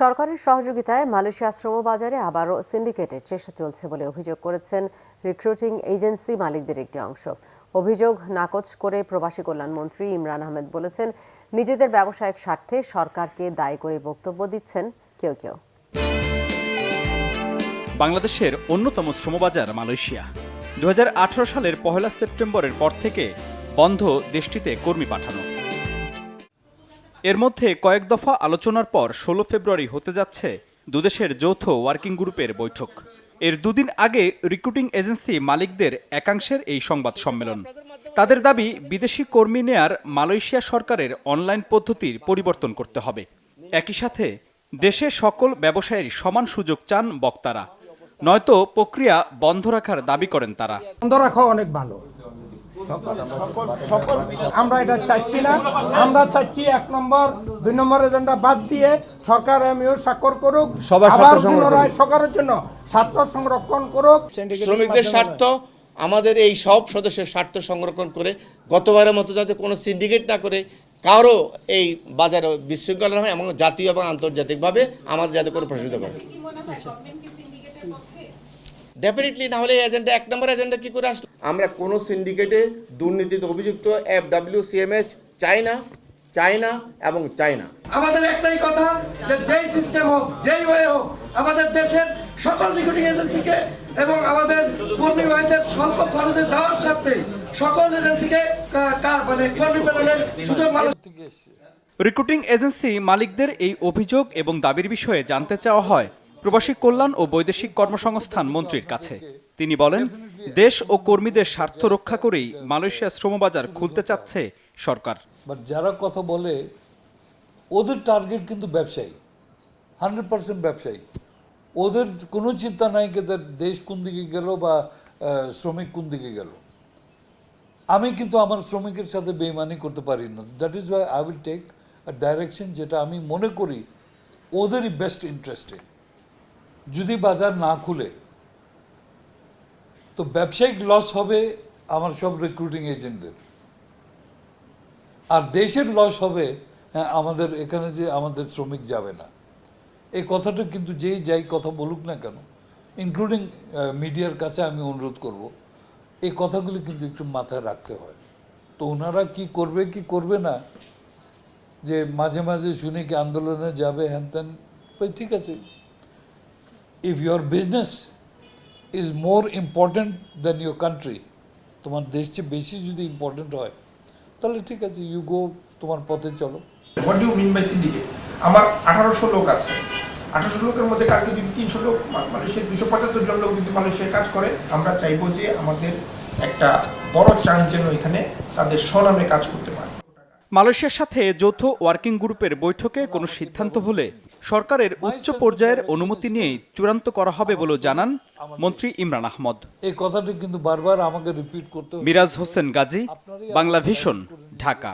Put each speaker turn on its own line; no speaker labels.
সরকারের সহযোগিতায় মালয়েশিয়া শ্রমবাজারে আবারও সিন্ডিকেটের চেষ্টা চলছে বলে অভিযোগ করেছেন রিক্রুটিং এজেন্সি মালিকদের একটি অংশ। অভিযোগ নাকচ করে প্রবাসী কল্যাণ মন্ত্রী ইমরান আহমেদ বলেছেন, নিজেদের ব্যবসায়িক স্বার্থে সরকারকে দায়ী করে বক্তব্য দিচ্ছেন কেউ কেউ।
বাংলাদেশের অন্যতম শ্রমবাজার মালয়েশিয়া। দু হাজার আঠারো সালের পহেলা সেপ্টেম্বরের পর থেকে বন্ধ দেশটিতে কর্মী পাঠানো। এর মধ্যে কয়েক দফা আলোচনার পর ষোলো ফেব্রুয়ারি হতে যাচ্ছে দুদেশের যৌথ ওয়ার্কিং গ্রুপের বৈঠক। এর দুদিন আগে রিক্রুটিং এজেন্সি মালিকদের একাংশের এই সংবাদ সম্মেলন। তাদের দাবি, বিদেশি কর্মী নেয়ার মালয়েশিয়া সরকারের অনলাইন পদ্ধতির পরিবর্তন করতে হবে। একই সাথে, দেশে সকল ব্যবসায়ীর সমান সুযোগ চান বক্তারা। নয়তো প্রক্রিয়া বন্ধ রাখার দাবি করেন তারা।
বন্ধ রাখা অনেক ভালো। সকল আমরা এটা চাইছি না। আমরা চাইছি এক নম্বর দুই নম্বর এজেন্ডা বাদ দিয়ে সরকার এমইউ স্বাক্ষর করুক
সবার
আবার পুনরায় সরকারের জন্য স্বার্থ সংরক্ষণ করুক।
শ্রমিকদের স্বার্থ আমাদের এই সব সদস্যের স্বার্থ সংরক্ষণ করে গতবারের মতো যাতে কোনো সিন্ডিকেট না করে কারও এই বাজারে বিশৃঙ্খলা হয় এবং জাতীয় এবং আন্তর্জাতিকভাবে আমাদের যাতে কোনো প্রশ্নিত করে। ডেফিনেটলি না হলে এজেন্ডা এক নম্বর এজেন্ডা কী করে আসলো? আমরা কোনো সিন্ডিকেটে দুর্নীতিতে অভিযুক্ত এফ ডাব্লিউ সিএমএচ চাই না চাই না এবং চাই না।
আমাদের একটাই কথা যে যেই সিস্টেম হোক যেই ওয়ে হোক আমাদের দেশের সকল রিক্রুটিং এজেন্সিকে এবং আমাদের কর্মী ভাইদের স্বল্প খরচে যাওয়ার সাথে সকল এজেন্সিকে মানে কর্মী প্রেরণের সুযোগ মানুষ
রিক্রুটিং এজেন্সি মালিকদের এই অভিযোগ এবং দাবির বিষয়ে জানতে চাওয়া হয় প্রবাসী কল্যাণ ও বৈদেশিক কর্মসংস্থান মন্ত্রীর কাছে। তিনি বলেন দেশ ও কর্মীদের স্বার্থ রক্ষা করেই মালয়েশিয়া শ্রমবাজার খুলতে চাচ্ছে সরকার।
বাট যারা কথা বলে, ওদের টার্গেট কিন্তু ব্যবসায়ী হান্ড্রেড পার্সেন্ট ব্যবসায়ী। ওদের কোনো চিন্তা নাই যে দেশ কোন দিকে গেল বা শ্রমিক কোন দিকে গেল। আমি কিন্তু আমার শ্রমিকের সাথে বেইমানি করতে পারি না। That is why I will take direction যেটা আমি মনে করি ওদেরই বেস্ট ইন্টারেস্টে যদি বাজার না খুলে তো ব্যবসায়িক লস হবে আমার সব রিক্রুটিং এজেন্টদের আর দেশের লস হবে হ্যাঁ, আমাদের এখানে যে আমাদের শ্রমিক যাবে না। এই কথাটা কিন্তু যেই যাই কথা বলুক না কেন ইনক্লুডিং মিডিয়ার কাছে আমি অনুরোধ করব এই কথাগুলি কিন্তু একটু মাথায় রাখতে হয়। তো ওনারা কি করবে কি করবে না যে মাঝে মাঝে শুনে কি আন্দোলনে যাবে হ্যান ত্যান ঠিক আছে। If your business is more important than your country তোমার দেশ চেয়ে বেশি যদি ইম্পর্ট্যান্ট হয়, তাহলে ঠিক আছে ইউ গো তোমার পথে চলো।
What do mean by syndicate আমার আঠারোশো লোক আছে। আঠারোশো লোকের মধ্যে কালকে যদি তিনশো লোক, মা- মালয়েশিয়ার দুশো পঁচাত্তর জন লোক যদি মালয়েশিয়ায় কাজ করে, আমরা চাইব যে আমাদের একটা বড় চান্স যেন এখানে তাদের স্বনামে কাজ করতে পারে।
মালয়েশিয়ার সাথে যৌথ ওয়ার্কিং গ্রুপের বৈঠকে কোনো সিদ্ধান্ত হলে সরকারের উচ্চ পর্যায়ের অনুমতি নিয়েই চূড়ান্ত করা হবে বলে জানান মন্ত্রী ইমরান আহমদ।
এই কথাটি কিন্তু বারবার আমাকে রিপিট করতে
মিরাজ হোসেন গাজী বাংলা ভিশন ঢাকা।